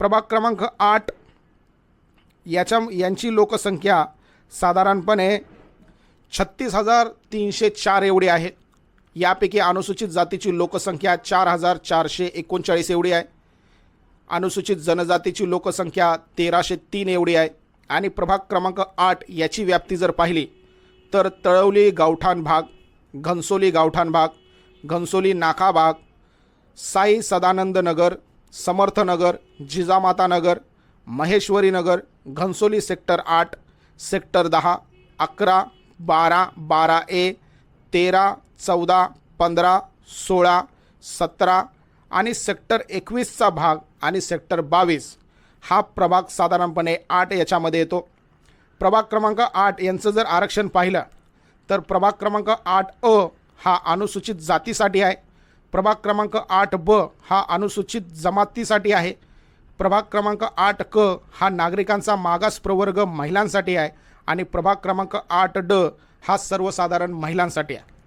प्रभाग क्रमांक आठ. याच्या यांची लोकसंख्या साधारणपणे छत्तीस हजार तीनशे चार एवढी आहे. यापैकी अनुसूचित जातीची लोकसंख्या चार हजार चारशे एकोणचाळीस एवढी आहे. अनुसूचित जनजातीची लोकसंख्या तेराशे तीन एवढी आहे. आणि प्रभाग क्रमांक आठ याची व्याप्ती जर पाहिली तर तळवली गावठाण भाग घनसोली गावठाण भाग घनसोली नाका भाग साई सदानंद नगर समर्थनगर जिजामातानगर महेश्वरीनगर घनसोली सेक्टर आठ सेक्टर दहा अकरा बारा बारा ए तेरा चौदा पंधरा सोळा सतरा आणि सेक्टर एकवीसचा भाग आणि सेक्टर बावीस हा प्रभाग साधारणपणे आठ याच्यामध्ये येतो. प्रभाग क्रमांक आठ यांचं जर आरक्षण पाहिलं तर प्रभाग क्रमांक आठ अ हा अनुसूचित जातीसाठी आहे. प्रभाग क्रमांक आठ ब हा अनुसूचित जमातीसाठी आहे. प्रभाग क्रमांक आठ क हा नागरिकांचा मागास प्रवर्ग महिलांसाठी आहे आणि प्रभाग क्रमांक आठ ड हा सर्वसाधारण महिलांसाठी आहे.